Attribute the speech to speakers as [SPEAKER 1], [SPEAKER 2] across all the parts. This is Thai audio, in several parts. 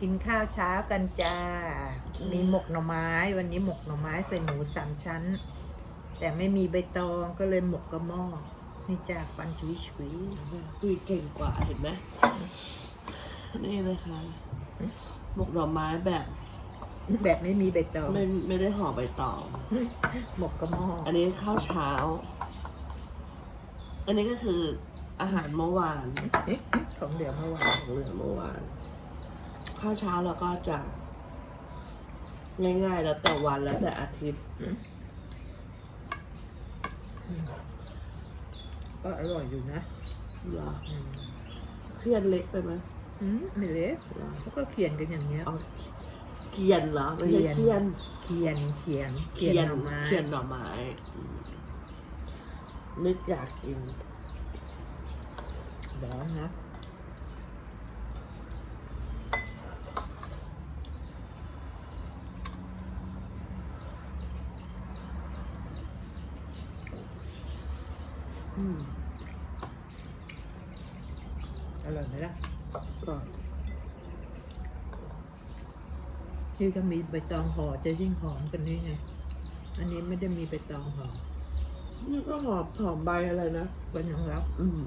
[SPEAKER 1] กินข้าวเช้ากันจ้า มีหมกหน่อไม้ วันนี้หมกหน่อไม้ใส่หมูสามชั้น แต่ไม่มีใบตองก็เลยหมกกระหม้อ นี่จ้าฟันฉุยฉุย
[SPEAKER 2] คุยเก่งกว่าเห็นไหมนี่เลยค่ะหมกหน่อไม้แบบ
[SPEAKER 1] ๆแบบไม่มีใบตอง
[SPEAKER 2] ไม่ไม่ได้ห่อใบตอง
[SPEAKER 1] หมกกระหม้อ
[SPEAKER 2] อันนี้ข้าวเช้า อันนี้ก็คืออาหารเมื่อวาน
[SPEAKER 1] ของเดี๋ยวเมื่อวาน
[SPEAKER 2] เหลือเมื่อวาน ข้าวเช้าเราก็จะ ง่ายๆ แล้วแต่วันแล้วแต่อาทิตย์
[SPEAKER 1] ก็อร่อยอยู่นะ
[SPEAKER 2] เหรอ
[SPEAKER 1] อืม
[SPEAKER 2] เครียดเล็กไปไหม
[SPEAKER 1] อืมไม่เล็ก
[SPEAKER 2] เหรอ
[SPEAKER 1] เขาก็เขียนกันอย่างเงี้ย
[SPEAKER 2] เอาเกียนเหรอไม่ใช่เคียน
[SPEAKER 1] เขียนเขียน
[SPEAKER 2] เคียน
[SPEAKER 1] หน่อไม้
[SPEAKER 2] เคียนหน่อไม้อืมนึกอยากกิน
[SPEAKER 1] ร้อนนะอืมอร่อยไหมล่ะ
[SPEAKER 2] ก็
[SPEAKER 1] นี่ถ้ามีใบตองห่อจะยิ่งหอมกันนี่ไง อันนี้ไม่ได้มีใบตองห่อ
[SPEAKER 2] นี่ก็หอมหอมใบอะไรนะ
[SPEAKER 1] ก็ยังรับ
[SPEAKER 2] อืม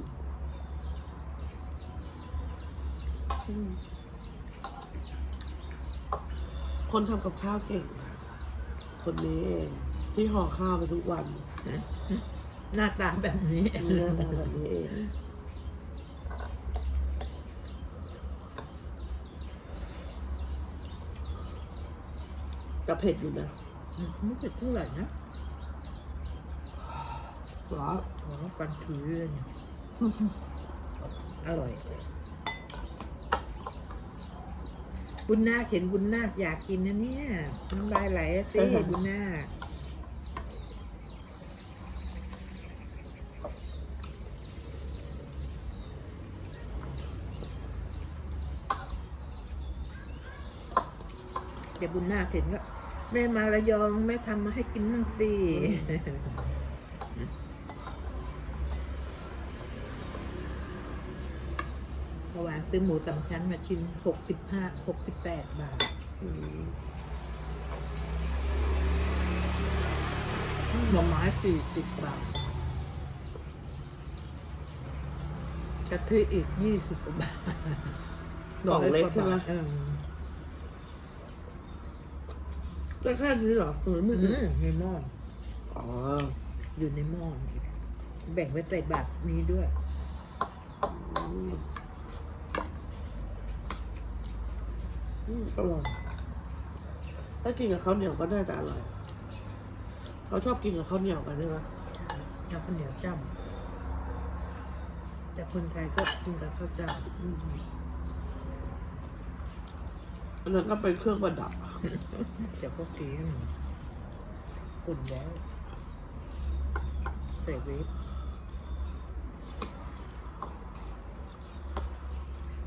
[SPEAKER 2] อืมคนทำกับข้าวเก่งค่ะคนนี้เองที่ห่อข้าวไปทุกวัน
[SPEAKER 1] หน้าตาแบบนี้
[SPEAKER 2] เรื่องแบบนี้เอง จะเผ็ดอยู่นะ
[SPEAKER 1] ไม่เป็นเท่าไหร่นะ
[SPEAKER 2] หรอ
[SPEAKER 1] ขอฟันถือเลยเนี่ยอร่อยบุญนาคเห็นบุญนาคอยากกินนะเนี่ยน้ำลายไหลอะสิบุญนาค เดี๋ยวบุญนาคเห็นก็แม่มาระยองแม่ทำมาให้กินมั่งสิเมื่อวานซื้อหมูสามชั้นมาชิ้นหกสิบห้าหกสิบแปดบาท
[SPEAKER 2] อืม
[SPEAKER 1] หน่อไม้สี่สิบบาทกะทิอีกยี่สิบกว่าบาท
[SPEAKER 2] กล่องเล็กใช่ไหม ได้แค่นี้เหรอหรือไม่
[SPEAKER 1] อืมในหม้อ
[SPEAKER 2] อ๋อ
[SPEAKER 1] อยู่ในหม้อแบ่งไว้ใส่บาทนี้ด้วย
[SPEAKER 2] อืมอืมอร่อยถ้ากินกับข้าวเหนียวก็น่าจะอร่อย เขาชอบกินกับข้าวเหนียวกันใช่ไหม
[SPEAKER 1] เอาข้าวเหนียวจ้ำแต่คนไทยก็กินกับข้าวจ้
[SPEAKER 2] อืม อันนั้นก็เป็นเครื่องประดับำ
[SPEAKER 1] เดี๋ยวก็กินอุ่นแล้วใส่เวฟ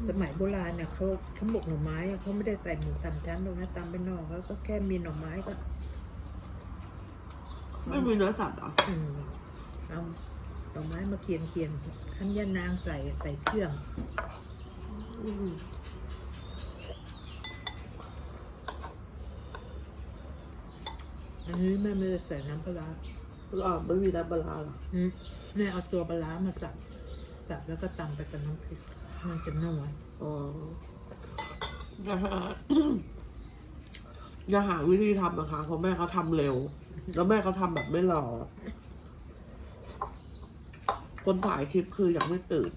[SPEAKER 1] สมัยโบราณเนี่ยเขาเขาหมกหน่อไม้อะเขาไม่ได้ใส่หมูสามชั้นหรอกนะตามไปนอกเขาก็แค่มีหน่อไม้ก็
[SPEAKER 2] ไม่มีเนื้อสัตว์เหรอ
[SPEAKER 1] อืมเอาหน่อไม้มาเคียนเคียนขั้นยานางใส่ใส่เครื่อง
[SPEAKER 2] อืม
[SPEAKER 1] อันนี้แม่ไม่ได้ใส่น้ำปลาร้า
[SPEAKER 2] อ๋อไม่มีน้ำปลาร้าเหรอ
[SPEAKER 1] อืมแม่เอาตัวปลาร้ามาจับจับแล้วก็ตำไปกับน้ำพริกมันจะนัว
[SPEAKER 2] อ๋ออย่าหาอย่าหาวิธีทำนะคะเพราะแม่เขาทำเร็ว แล้วแม่เขาทำแบบไม่รอ คนถ่ายคลิปคือยังไม่ตื่น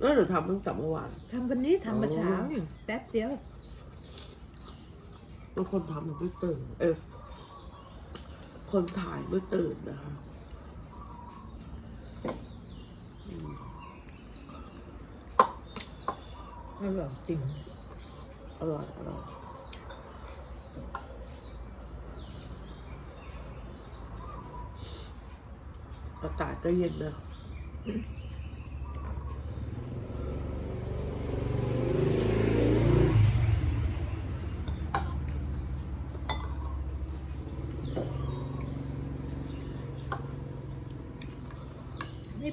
[SPEAKER 2] เออเดี๋ยวทำตั้งแต่เมื่อวาน
[SPEAKER 1] ทำวันนี้ทำมา
[SPEAKER 2] โอ้
[SPEAKER 1] เช้านี่แป๊บเดียว
[SPEAKER 2] แล้วคนทำยังไม่ตื่น เออ คนถ่ายไม่ตื่นนะคะอืม
[SPEAKER 1] อร่อยจริง
[SPEAKER 2] อร่อย อร่อยอากาศก็เย็นนะ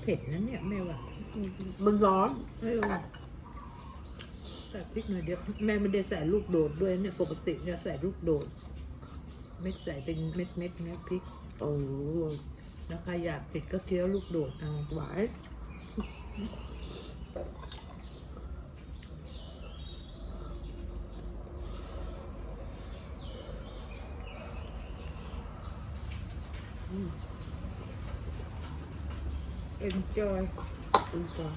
[SPEAKER 1] เผ็ดนะเนี่ยแม่ว่า
[SPEAKER 2] มันร้อน
[SPEAKER 1] เออใส่พริกหน่อยเดียวแม่ไม่ได้ใส่ลูกโดดด้วยเนี่ยปกติจะใส่ลูกโดด ไม่ใส่เป็นเม็ดเม็ดๆนะพริก
[SPEAKER 2] โอ้
[SPEAKER 1] แล้วใครอยากเผ็ดก็เคี้ยวลูกโดดเอา
[SPEAKER 2] หวาน
[SPEAKER 1] เอ็นจอย
[SPEAKER 2] อืมจ้า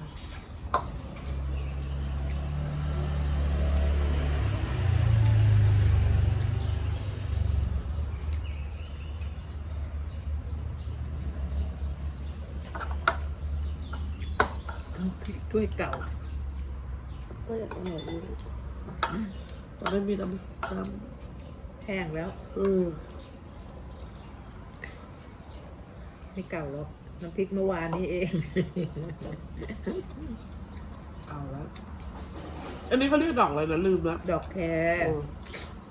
[SPEAKER 1] ทั้งพริกถ้วยเก่า
[SPEAKER 2] ก็อยากอร่อยดีแต่ไม่มีน้ำน้
[SPEAKER 1] แห้งแล้วำ
[SPEAKER 2] อืม
[SPEAKER 1] ไม่เก่าหรอก น้ำพริกเมื่อวานนี้เอง
[SPEAKER 2] เอาแล้วอันนี้เขาเรียกดอกอะไรนะลืมละ
[SPEAKER 1] ดอกแคร
[SPEAKER 2] โอ้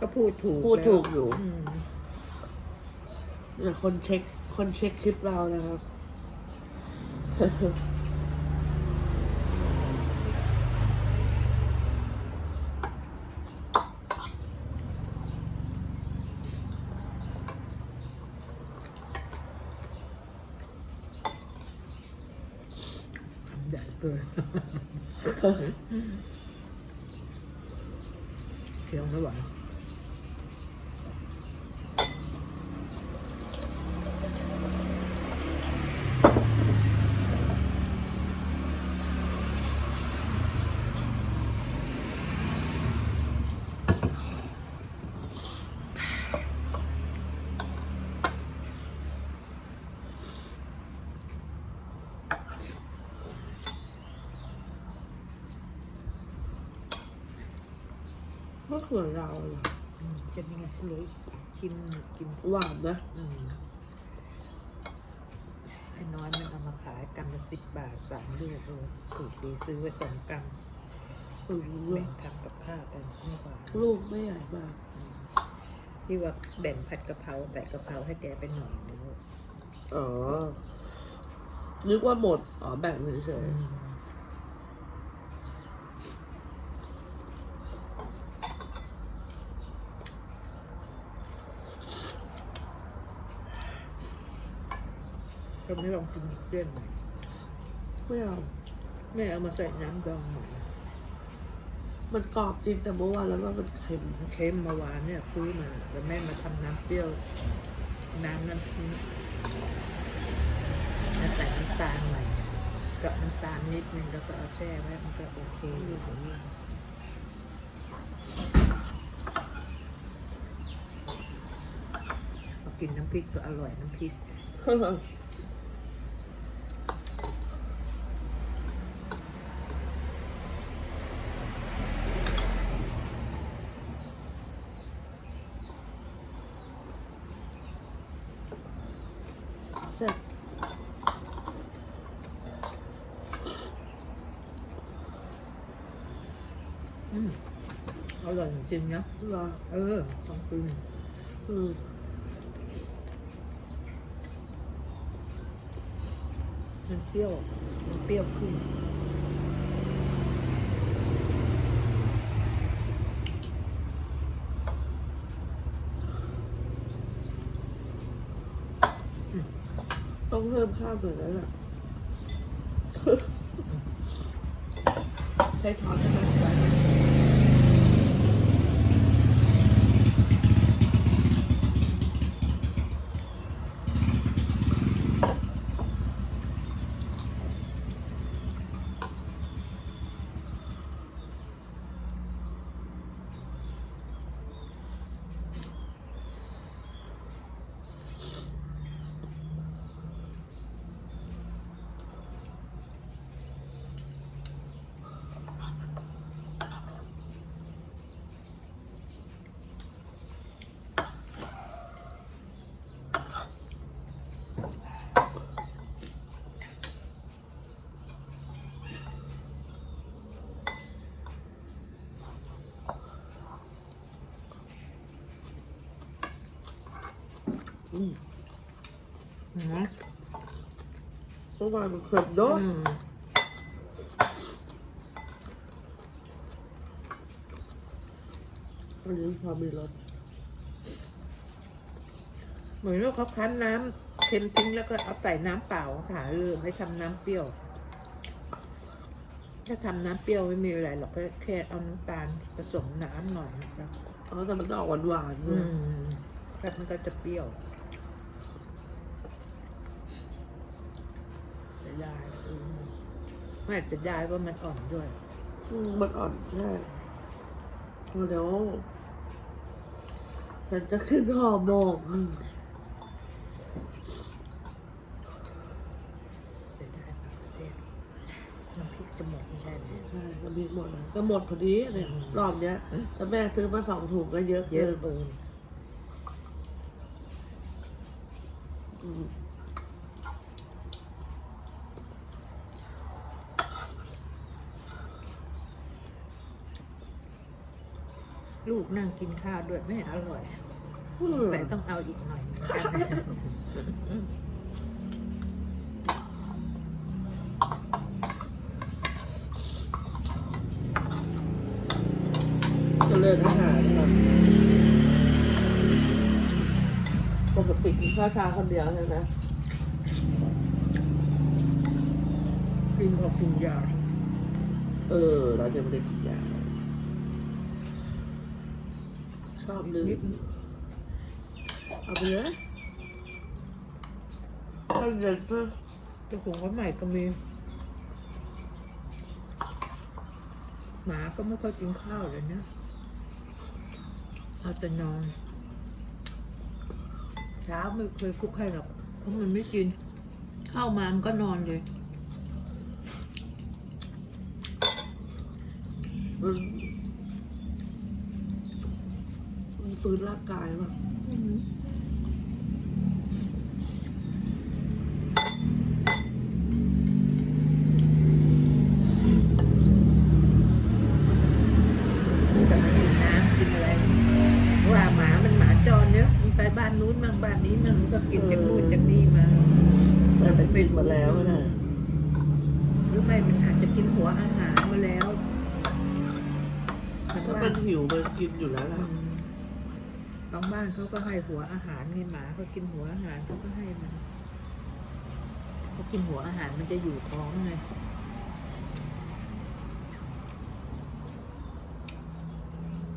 [SPEAKER 1] ก็พูดถูก
[SPEAKER 2] พูดถูกอยู่
[SPEAKER 1] อืม
[SPEAKER 2] เนี่ยคนเช็ค คนเช็คคลิปเรานะครับ
[SPEAKER 1] ทำ ใหญ่ กินเคี้ยวไม่ไหว
[SPEAKER 2] มะเขือเราเหรอ
[SPEAKER 1] อืมจะมีไงเลยชิมกิน
[SPEAKER 2] หวานนะ
[SPEAKER 1] อืมไอ้น้อยมันเอามาขายกำละสิบบาทสามลูกเออถูกดีซื้อไว้สองกำ
[SPEAKER 2] อืม
[SPEAKER 1] แบ่งทำกับข้าวกันไม่หวาน
[SPEAKER 2] ลูกไม่ใหญ่มาก
[SPEAKER 1] อืมที่ว่าแบ่งผัดกะเพราแต่กะเพราให้แกไปหน่อยนึง
[SPEAKER 2] อ๋อนึกว่าหมดอ๋อแบ่งเฉย
[SPEAKER 1] ก็ไม่ลองกินเพื่อนหน่อย
[SPEAKER 2] ๆไม่เอา
[SPEAKER 1] แม่เอามาใส่น้ำดองหน่อย
[SPEAKER 2] มันกรอบจริงแต่เมื่อวานแล้วว่ามันเค็ม
[SPEAKER 1] มันเค็มเมาวานเนี่ยซื้อมาแล้วแม่มาทำน้ำเปรี้ยว น้ำน้ำพริกแล้วใส่น้ำตาลหน่อยกับน้ำตาลนิดนึงแล้วก็เอาแช่ไว้มันก็โอเคอยู่ของนี่พอกินน้ำพริกก็อร่อยน้ำพริก
[SPEAKER 2] เสร็จ
[SPEAKER 1] อืม อร่อยจริงๆนะ
[SPEAKER 2] เหรอ
[SPEAKER 1] เออต้องกิน
[SPEAKER 2] อืม
[SPEAKER 1] มันเปรี้ยวมันเปรี้ยวขึ้น
[SPEAKER 2] ต้องเพิ่มข้าวหน่อยแล้วล่ะใช้ช้อนใช่ไหมอืม
[SPEAKER 1] นะ
[SPEAKER 2] เมื่อวานมันเค็มเนาะ
[SPEAKER 1] อืม
[SPEAKER 2] อันนี้พอมีรส
[SPEAKER 1] เหมือนว่าเขาคั้นน้ำเค็มทิ้งแล้วก็เอาใส่น้ำเปล่าค่ะลืมไม่ทำน้ำเปรี้ยว ถ้าทำน้ำเปรี้ยวไม่มีอะไรหรอกก็แค่เอาน้ำตาลผสมน้ำหน่อยนะครับ
[SPEAKER 2] อ๋อแต่มันออกหวานๆด้
[SPEAKER 1] อื
[SPEAKER 2] วย
[SPEAKER 1] มครับมันก็จะเปรี้ยวจะได้อืม ไม่จะได้ว่ามันอ่อนด้วย
[SPEAKER 2] อืมมันอ่อนใช่เอาเดี๋ยวฉันจะขึ้นห่อหมก
[SPEAKER 1] จะได้ปากเทศน้ำพริกจะหมดไม่ใช่ไหม
[SPEAKER 2] ใช่ก็มีหมดนะก็หมดพอดีเนี่ย
[SPEAKER 1] อืม
[SPEAKER 2] รอบเนี้ยถ้าแม่ซื้อมาสองถุงก็เยอะ
[SPEAKER 1] เยอะ
[SPEAKER 2] กิน
[SPEAKER 1] เกิน
[SPEAKER 2] อืม
[SPEAKER 1] ลูกนั่งกินข้าวด้วยไม่อร่อย
[SPEAKER 2] อืม
[SPEAKER 1] แต่ต้องเอาอีกหน่อยเหมือนกัน
[SPEAKER 2] เจริญอาหารครับปกติกินข้าวเช้าคนเดียวใช่ไหม
[SPEAKER 1] กินพอกินยา
[SPEAKER 2] เออ เราจะไม่ได้กินยา ชอบเลืมเอาไปเลยตอนเด็กก็
[SPEAKER 1] จ้าของวันใหม่ก็มี หมาก็ไม่ค่อยกินข้าวเลยนะเอาแต่นอนเช้าไม่เคยคุกให้หรอกเพราะมันไม่กิน เข้าวมามันก็นอนเลย
[SPEAKER 2] มันมัน ฟื้นร่างกายว่ะ
[SPEAKER 1] จะไม่กินน้ำกินอะไรว่าหมามันหมาจรเนี้ยมันไปบ้านนู้นมั่งบ้านนี้มั่งมันก็กินจากนู่นจากนี่มา
[SPEAKER 2] แต่ไปปิดหมดแล้วนะ
[SPEAKER 1] หรือไม่มันอาจจะกินหัวอาหารมาแล้วบาง
[SPEAKER 2] ถ้า
[SPEAKER 1] บ้า
[SPEAKER 2] มันนหิวมันกินอยู่แล้ว
[SPEAKER 1] อื
[SPEAKER 2] ล่ะ
[SPEAKER 1] มบางบ้านเขาก็ให้หัวอาหารไงหมาเขากินหัวอาหารเขาก็ให้มันเขากินหัวอาหารมันจะอยู่ท้องไง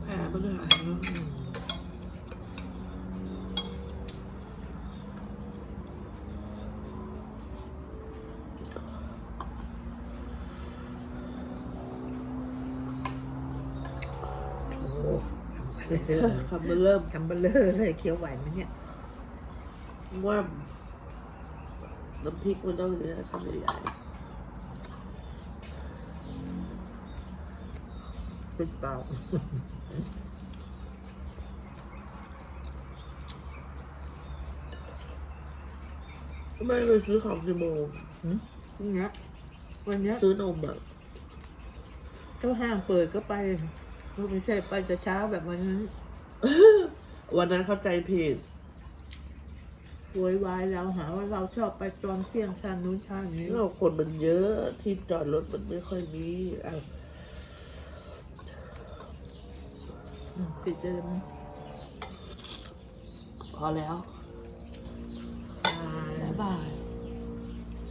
[SPEAKER 2] แผลมันหายแล้ว
[SPEAKER 1] ทำเบลอ
[SPEAKER 2] คำมันเริ่ม
[SPEAKER 1] ทำเบลอเลยเคี้ยวไหวไหมเนี่ย
[SPEAKER 2] ว่าน้ำพริกมันต้องเยอะคำใหญ่
[SPEAKER 1] ปิดเปล่า
[SPEAKER 2] ๆทำไมไปซื้อของกี่โมง
[SPEAKER 1] หืมวันเนี้ยวันเนี้ย
[SPEAKER 2] ซื้อนมอะ
[SPEAKER 1] เจ้าห้างเปิดก็ไปก็ ไม่ใช่ไปแต่เช้าแบบวันนั้น
[SPEAKER 2] วันนั้นเข้าใจผิด
[SPEAKER 1] โวยวายเราหาว่าเราชอบไปตอนเที่ยงชาญนู้นชาญนี้
[SPEAKER 2] เราคนมันเยอะที่จอดรถมันไม่ค่อยมีอะ
[SPEAKER 1] อืมปิดเลยมั้ง
[SPEAKER 2] พอแล้ว
[SPEAKER 1] ตาย
[SPEAKER 2] บ๊ายบาย